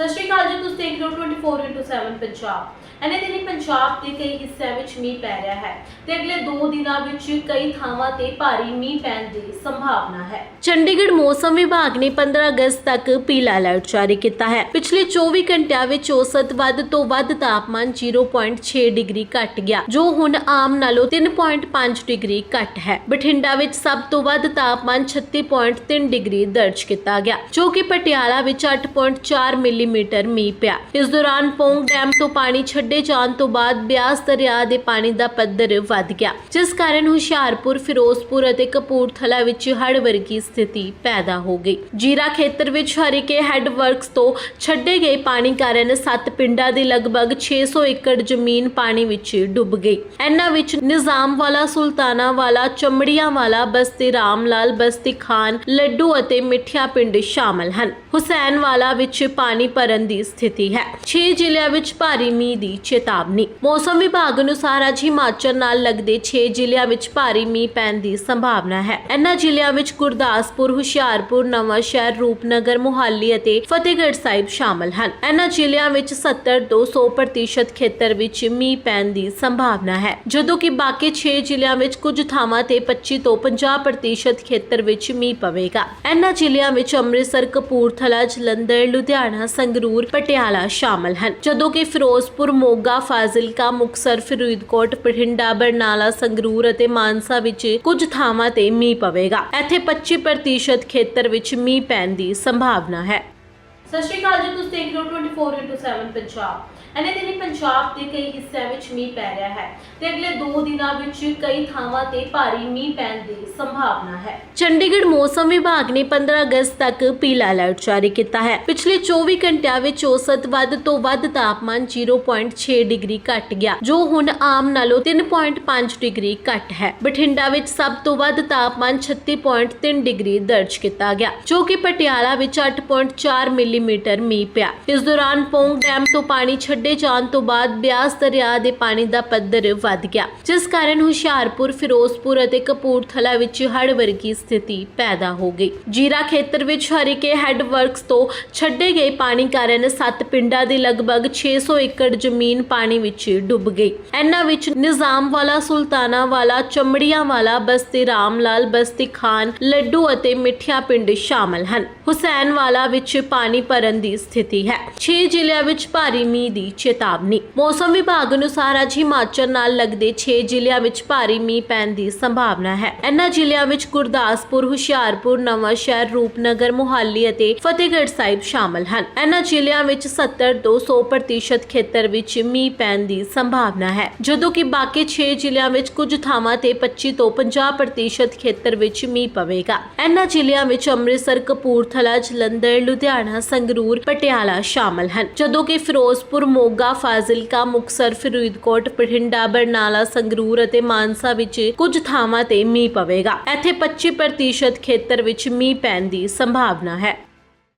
ਸਤਿ ਸ਼੍ਰੀ ਅਕਾਲ ਜੀ, ਤੁਸੀਂ ਦੇਖ ਰਹੇ ਹੋ 24/7 ਪੰਜਾਬ। ਐਨੇ ਦਿਨੀ ਪੰਜਾਬ ਦੇ ਕਈ ਹਿੱਸਿਆਂ ਵਿੱਚ ਮੀਂਹ ਪੈ ਰਿਹਾ ਹੈ ਤੇ ਅਗਲੇ 2 ਦਿਨਾਂ ਵਿੱਚ ਕਈ ਥਾਵਾਂ ਤੇ ਭਾਰੀ ਮੀਂਹ ਪੈਣ ਦੀ ਸੰਭਾਵਨਾ ਹੈ। ਚੰਡੀਗੜ੍ਹ ਮੌਸਮ ਵਿਭਾਗ ਨੇ 15 ਅਗਸਤ ਤੱਕ ਪੀਲਾ ਅਲਰਟ ਜਾਰੀ ਕੀਤਾ ਹੈ। ਪਿਛਲੇ 24 ਘੰਟਿਆਂ ਵਿੱਚ ਔਸਤ ਵੱਧ ਤੋਂ ਵੱਧ ਤਾਪਮਾਨ 0.6 ਡਿਗਰੀ ਘਟ ਗਿਆ, ਜੋ ਹੁਣ ਆਮ ਨਾਲੋਂ 3.5 ਡਿਗਰੀ ਘਟ ਹੈ। ਬਠਿੰਡਾ ਵਿੱਚ ਸਭ ਤੋਂ ਵੱਧ ਤਾਪਮਾਨ 36.3 ਡਿਗਰੀ ਦਰਜ ਕੀਤਾ ਗਿਆ, ਜੋ ਕਿ ਪਟਿਆਲਾ ਵਿੱਚ 8.4 ਮਿਲੀਮੀਟਰ ਮੀਂਹ ਪਿਆ। ਇਸ ਦੌਰਾਨ ਪੌਂਗ ਡੈਮ ਤੋਂ ਪਾਣੀ ਛੱਡੇ ਜਾਣ ਤੋਂ ਬਾਅਦ ਬਿਆਸ ਦਰਿਆ ਦੇ ਪਾਣੀ ਦਾ ਪੱਧਰ ਵੱਧ ਗਿਆ, ਜਿਸ ਕਾਰਨ ਹੁਸ਼ਿਆਰਪੁਰ, ਫਿਰੋਜ਼ਪੁਰ ਅਤੇ ਕਪੂਰਥਲਾ ਵਿੱਚ ਹੜ੍ਹ ਵਰਗੀ ਸਥਿਤੀ ਪੈਦਾ ਹੋ ਗਈ। ਜੀਰਾ ਖੇਤਰ ਵਿੱਚ ਹਰੀਕੇ ਹੈੱਡ ਵਰਕਸ ਤੋਂ ਛੱਡੇ ਗਏ ਪਾਣੀ ਕਾਰਨ ਸੱਤ ਪਿੰਡਾਂ ਦੀ ਲਗਭਗ 600 ਏਕੜ ਜ਼ਮੀਨ ਪਾਣੀ ਵਿੱਚ ਡੁੱਬ ਗਈ। ਇਹਨਾਂ ਵਿੱਚ ਨਿਜ਼ਾਮ ਵਾਲਾ ਸੁਲਤਾਨਾ ਵਾਲਾ ਚਮੜੀਆਂ ਵਾਲਾ ਬਸਤੀ ਰਾਮ ਲਾਲ ਬਸਤੀ ਖਾਨ, ਲੱਡੂ ਅਤੇ ਮਿੱਠਿਆ ਪਿੰਡ ਸ਼ਾਮਲ ਹਨ। ਹੁਸੈਨ ਵਾਲਾ ਵਿੱਚ ਪਾਣੀ ਭਰਨ ਦੀ ਸਥਿਤੀ ਹੈ। 6 ਜ਼ਿਲ੍ਹਿਆਂ ਵਿੱਚ ਭਾਰੀ ਮੀਂਹ ਦੀ ਚੇਤਾਵਨੀ। ਮੌਸਮ ਵਿਭਾਗ ਅਨੁਸਾਰ ਅੱਜ ਹਿਮਾਚਲ ਨਾਲ ਲੱਗਦੇ 6 ਜ਼ਿਲ੍ਹਿਆਂ ਵਿੱਚ ਭਾਰੀ ਮੀਂਹ ਪੈਣ ਦੀ ਸੰਭਾਵਨਾ ਹੈ। ਇਹਨਾਂ ਜ਼ਿਲ੍ਹਿਆਂ ਵਿੱਚ ਗੁਰਦਾਸਪੁਰ, ਹੁਸ਼ਿਆਰਪੁਰ ਨਵਾਂ ਸ਼ਹਿਰ ਰੂਪਨਗਰ, ਮੁਹਾਲੀ ਅਤੇ ਫਤਿਹਗੜ੍ਹ ਸਾਹਿਬ ਸ਼ਾਮਲ ਹਨ। ਇਹਨਾਂ ਜ਼ਿਲ੍ਹਿਆਂ ਵਿੱਚ 70 ਤੋਂ 100% ਖੇਤਰ ਵਿੱਚ ਮੀਂਹ ਪੈਣ ਦੀ ਸੰਭਾਵਨਾ ਹੈ। ਜਦੋਂ ਕਿ ਬਾਕੀ 6 ਜ਼ਿਲ੍ਹਿਆਂ ਵਿੱਚ ਕੁਝ ਥਾਵਾਂ ਤੇ 25 ਤੋਂ 50% ਖੇਤਰ ਵਿੱਚ ਮੀਂਹ ਪਵੇਗਾ। ਇਹਨਾਂ ਜ਼ਿਲ੍ਹਿਆਂ ਵਿੱਚ ਅੰਮ੍ਰਿਤਸਰ, ਕਪੂਰਥਲਾ, ਜਲੰਧਰ, ਲੁਧਿਆਣਾ ਸੰਗਰੂਰ, ਪਟਿਆਲਾ ਸ਼ਾਮਲ ਹਨ। ਜਦੋਂ ਕਿ ਫਿਰੋਜ਼ਪੁਰ, ਮੋਗਾ, ਫਾਜ਼ਿਲਕਾ ਮੁਕਸਰ ਫਰੀਦਕੋਟ, ਬਠਿੰਡਾ, ਬਰਨਾਲਾ, ਸੰਗਰੂਰ ਅਤੇ ਮਾਨਸਾ ਵਿੱਚ ਕੁਝ ਥਾਵਾਂ ਤੇ ਮੀਂਹ ਪਵੇਗਾ। ਇੱਥੇ 25% ਖੇਤਰ ਵਿੱਚ ਮੀਂਹ ਪੈਣ ਦੀ ਸੰਭਾਵਨਾ ਹੈ। ਸਤਿ ਸ਼੍ਰੀ ਅਕਾਲ ਜੀ, ਤੁਸੀਂ ਦੇਖ ਰਹੇ ਹੋ 24/7 ਪੰਜਾਬ। ਐਨੇ ਦਿਨੀ ਪੰਜਾਬ ਦੇ ਕਈ ਹਿੱਸਿਆਂ ਵਿੱਚ ਮੀਂਹ ਪੈ ਰਿਹਾ ਹੈ ਤੇ ਅਗਲੇ 2 ਦਿਨਾਂ ਵਿੱਚ ਕਈ ਥਾਵਾਂ ਤੇ ਭਾਰੀ ਮੀਂਹ ਪੈਣ ਦੀ ਸੰਭਾਵਨਾ ਹੈ। ਚੰਡੀਗੜ੍ਹ ਮੌਸਮ ਵਿਭਾਗ ਨੇ 15 ਅਗਸਤ ਤੱਕ ਪੀਲਾ ਅਲਰਟ ਜਾਰੀ ਕੀਤਾ ਹੈ। ਪਿਛਲੇ 24 ਘੰਟਿਆਂ ਵਿੱਚ ਔਸਤ ਵੱਧ ਤੋਂ ਵੱਧ ਤਾਪਮਾਨ 0.6 ਡਿਗਰੀ ਘਟ ਗਿਆ, ਜੋ ਹੁਣ ਆਮ ਨਾਲੋਂ 3.5 ਡਿਗਰੀ ਘਟ ਹੈ। ਬਠਿੰਡਾ ਵਿੱਚ ਸਭ ਤੋਂ ਵੱਧ ਤਾਪਮਾਨ 36.3 ਡਿਗਰੀ ਦਰਜ ਕੀਤਾ ਗਿਆ, ਜੋ ਕਿ ਪਟਿਆਲਾ ਵਿੱਚ 8.4 ਮਿਲੀਮੀਟਰ ਮੀਂਹ ਪਿਆ। ਇਸ ਦੌਰਾਨ ਪੌਂਗ ਡੈਮ ਤੋਂ ਪਾਣੀ ਛੱਡੇ ਜਾਣ ਤੋਂ ਬਾਅਦ ਬਿਆਸ ਦਰਿਆ ਦੇ ਪਾਣੀ ਦਾ ਪੱਧਰ ਵੱਧ ਗਿਆ, ਜਿਸ ਕਾਰਨ ਹੁਸ਼ਿਆਰਪੁਰ, ਫਿਰੋਜ਼ਪੁਰ ਅਤੇ ਕਪੂਰਥਲਾ ਵਿੱਚ ਹੜ੍ਹ ਵਰਗੀ ਸਥਿਤੀ ਪੈਦਾ ਹੋ ਗਈ। ਜੀਰਾ ਖੇਤਰ ਵਿੱਚ ਹਰੀਕੇ ਹੈੱਡ ਵਰਕਸ ਤੋਂ ਛੱਡੇ ਗਏ ਪਾਣੀ ਕਾਰਨ ਸੱਤ ਪਿੰਡਾਂ ਦੀ ਲਗਭਗ 600 ਏਕੜ ਜ਼ਮੀਨ ਪਾਣੀ ਵਿੱਚ ਡੁੱਬ ਗਈ। ਇਹਨਾਂ ਵਿੱਚ ਨਿਜ਼ਾਮ ਵਾਲਾ ਸੁਲਤਾਨਾ ਵਾਲਾ ਚਮੜੀਆਂ ਵਾਲਾ ਬਸਤੀ ਰਾਮ ਲਾਲ ਬਸਤੀ ਖਾਨ, ਲੱਡੂ ਅਤੇ ਮਿੱਠਿਆ ਪਿੰਡ ਸ਼ਾਮਲ ਹਨ। ਹੁਸੈਨ ਵਾਲਾ ਵਿੱਚ ਪਾਣੀ ਭਰਨ ਦੀ ਸਥਿਤੀ ਹੈ। 6 ਜ਼ਿਲ੍ਹਿਆਂ ਵਿੱਚ ਭਾਰੀ ਮੀਂਹ ਦੀ ਚੇਤਾਵਨੀ। ਮੌਸਮ ਵਿਭਾਗ ਅਨੁਸਾਰ ਅੱਜ ਹਿਮਾਚਲ ਨਾਲ ਲੱਗਦੇ 6 ਜ਼ਿਲ੍ਹਿਆਂ ਵਿੱਚ ਭਾਰੀ ਮੀਂਹ ਪੈਣ ਦੀ ਸੰਭਾਵਨਾ ਹੈ। ਇਹਨਾਂ ਜ਼ਿਲ੍ਹਿਆਂ ਵਿੱਚ ਗੁਰਦਾਸਪੁਰ, ਹੁਸ਼ਿਆਰਪੁਰ ਨਵਾਂ ਸ਼ਹਿਰ ਰੂਪਨਗਰ, ਮੁਹਾਲੀ ਅਤੇ ਫਤਿਹਗੜ੍ਹ ਸਾਹਿਬ ਸ਼ਾਮਲ ਹਨ। ਇਹਨਾਂ ਜ਼ਿਲ੍ਹਿਆਂ ਵਿੱਚ 70 ਤੋਂ 100% ਖੇਤਰ ਵਿੱਚ ਮੀਂਹ ਪੈਣ ਦੀ ਸੰਭਾਵਨਾ ਹੈ। ਜਦੋਂ ਕਿ ਬਾਕੀ 6 ਜ਼ਿਲ੍ਹਿਆਂ ਵਿੱਚ ਕੁਝ ਥਾਵਾਂ ਤੇ 25 ਤੋਂ 50% ਖੇਤਰ ਵਿੱਚ ਮੀਂਹ ਪਵੇਗਾ। ਇਹਨਾਂ ਜ਼ਿਲ੍ਹਿਆਂ ਵਿੱਚ ਅੰਮ੍ਰਿਤਸਰ, ਕਪੂਰਥਲਾ, ਜਲੰਧਰ, ਲੁਧਿਆਣਾ ਸੰਗਰੂਰ, ਪਟਿਆਲਾ ਸ਼ਾਮਲ ਹਨ। ਜਦੋਂ ਕਿ ਫਿਰੋਜ਼ਪੁਰ, ਮੋਗਾ, ਫਾਜ਼ਿਲਕਾ ਮੁਕਸਰ ਫਰੀਦਕੋਟ, ਬਠਿੰਡਾ, ਬਰਨਾਲਾ, ਸੰਗਰੂਰ ਅਤੇ ਮਾਨਸਾ ਵਿੱਚ ਕੁਝ ਥਾਵਾਂ ਤੇ ਮੀਂਹ ਪਵੇਗਾ। ਇੱਥੇ 25% ਖੇਤਰ ਵਿੱਚ ਮੀਂਹ ਪੈਣ ਦੀ ਸੰਭਾਵਨਾ ਹੈ।